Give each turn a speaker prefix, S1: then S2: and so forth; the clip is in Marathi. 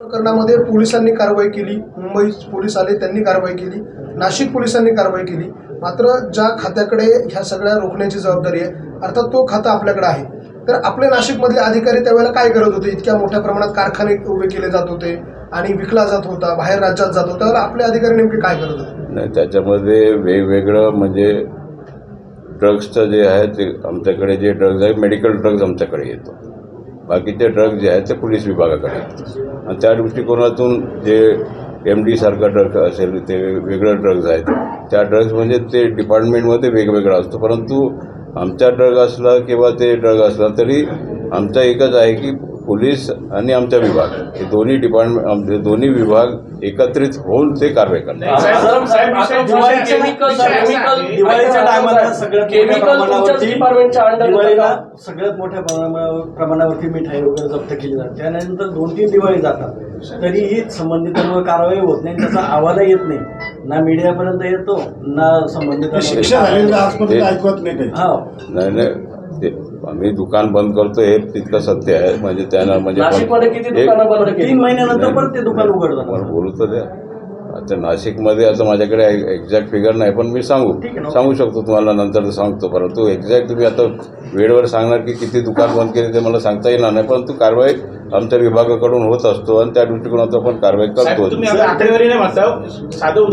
S1: प्रकरणामध्ये पोलिसांनी कारवाई केली. मुंबई पोलीस आले त्यांनी कारवाई केली. नाशिक पोलिसांनी कारवाई केली. मात्र ज्या खात्याकडे ह्या सगळ्या रोखण्याची जबाबदारी आहे अर्थात तो खाता आपल्याकडे आहे. तर आपले नाशिकमधले अधिकारी त्यावेळेला काय करत होते? इतक्या मोठ्या प्रमाणात कारखाने उभे केले जात होते आणि विकला जात होता बाहेर राज्यात जात होता. त्यावेळेला आपले अधिकारी नेमके काय करत होते?
S2: नाही त्याच्यामध्ये वेगवेगळं म्हणजे ड्रग्सचं जे आहे ते आमच्याकडे जे ड्रग्ज आहे मेडिकल ड्रग्ज आमच्याकडे येतो. बाकीचे ड्रग जे आहेत ते पोलीस विभागाकडे आणि त्या दृष्टिकोनातून जे एम डी सारखा ड्रग असेल ते वेगळं ड्रग्ज आहेत. त्या ड्रग्ज म्हणजे ते डिपार्टमेंटमध्ये वेगवेगळा असतो. परंतु आमचा ड्रग असला किंवा ते ड्रग असला तरी आमचा एकच आहे की पोलीस आणि आमचा विभाग. हे दोन्ही डिपार्टमेंट दोन्ही विभाग एकत्रित होऊन ते कारवाई
S3: टायमाला सगळ्यात मोठ्या प्रमाणावरती मिठाई वगैरे जप्त केली जाते. त्यानंतर दोन तीन दिवाळी जातात. तरीही संबंधितांवर कारवाई होत नाही त्याचा अहवालही येत नाही. ना मीडियापर्यंत येतो ना संबंधित
S4: शिक्षा झालेली आजपर्यंत ऐकवत नाही काही.
S3: हा.
S2: नाही नाही. ते आम्ही दुकान बंद करतो हे तितकं सत्य आहे. म्हणजे त्यांना म्हणजे
S5: नाशिकमध्ये किती
S2: एक-
S5: दुकानं बंद केली?
S3: तीन महिन्यानंतर परत ते दुकान उघडतात
S2: मला बोलू तर द्या. आता नाशिकमध्ये आता माझ्याकडे एक्झॅक्ट फिगर नाही पण मी सांगू. सांगू शकतो तुम्हाला नंतर सांगतो. परंतु एक्झॅक्ट तुम्ही आता वेळेवर सांगणार की किती दुकान बंद केले ते मला सांगता येणार नाही परंतु कारवाई आमच्या विभागाकडून होत असतो आणि त्या दृष्टिकोनातून आपण कारवाई करतो